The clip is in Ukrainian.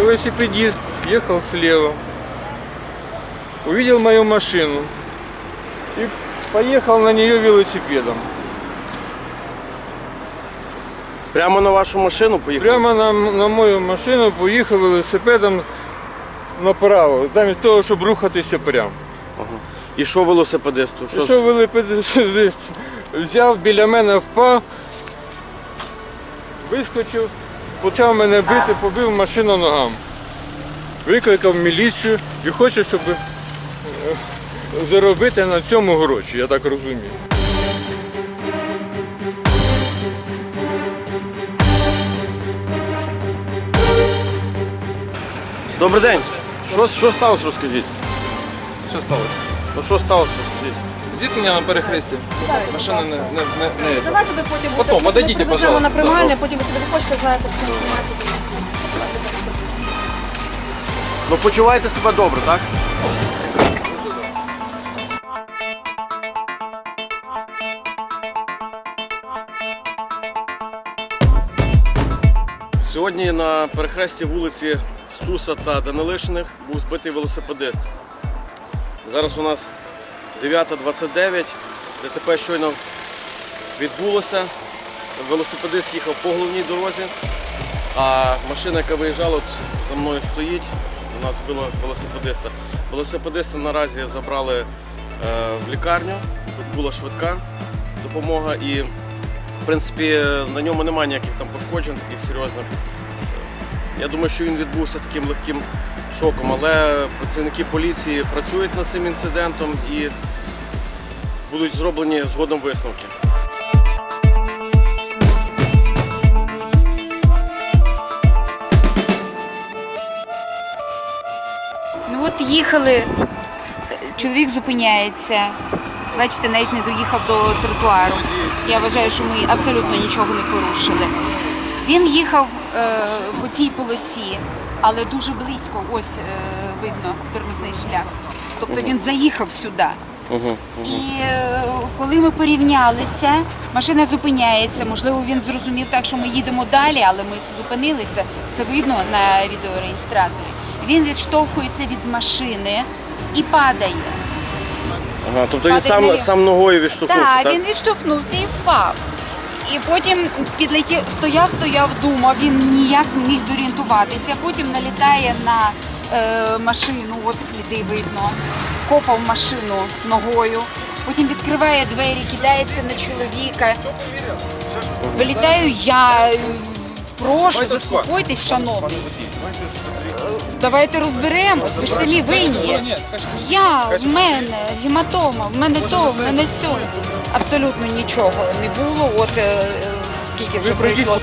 велосипедист ехал слева, увидел мою машину и поехал на нее велосипедом. Прямо на вашу машину поїхали? Прямо на, на мою машину поїхав велосипедом направо, замість того, щоб рухатися прямо. Ага. І що велосипедисту? Що... Що велосипедист взяв біля мене впав, вискочив, почав мене бити, побив машину ногам. Викликав міліцію і хоче, щоб е, заробити на цьому гроші, я так розумію. Добрий день. Що, що сталося, розкажіть? Що сталося? Ну що сталося, розкажіть? Зіткнення на перехресті. Машина не, не, не, не, Давайте ви потім Потом, будете- ми пожалуйста. на приймальне, потім ви собі захочете, знаєте всю інформацію. Ну почувайте себе добре, так? Сьогодні на перехресті вулиці Стуса та Данилишиних був збитий велосипедист. Зараз у нас 9.29, ДТП щойно відбулося. Велосипедист їхав по головній дорозі, а машина, яка виїжджала, от за мною стоїть, вона збила велосипедиста. Велосипедиста наразі забрали е, в лікарню, тут була швидка допомога і в принципі на ньому немає ніяких там пошкоджень таких серйозних. Я думаю, що він відбувся таким легким шоком, але працівники поліції працюють над цим інцидентом і будуть зроблені згодом висновки. Ну от їхали, чоловік зупиняється. Бачите, навіть не доїхав до тротуару. Я вважаю, що ми абсолютно нічого не порушили. Він їхав е, по цій полосі, але дуже близько, ось е, видно тормозний шлях. Тобто він заїхав сюди. Угу. І е, коли ми порівнялися, машина зупиняється. Можливо, він зрозумів так, що ми їдемо далі, але ми зупинилися. Це видно на відеореєстраторі. Він відштовхується від машини і падає. Ага, тобто він Падає сам, сам ногою відштовхнувся, Так, так? він відштовхнувся і впав. І потім підлетів, стояв, стояв, думав, він ніяк не міг зорієнтуватися. Потім налітає на е, машину, от сліди видно, копав машину ногою. Потім відкриває двері, кидається на чоловіка. Вилітаю я. Прошу, заспокойтесь, шановний. Давайте розберемось, ви ж самі винні. Я, в мене гематома, в мене то, в мене сьо. Абсолютно нічого не було. От е, е, скільки вже пройшло.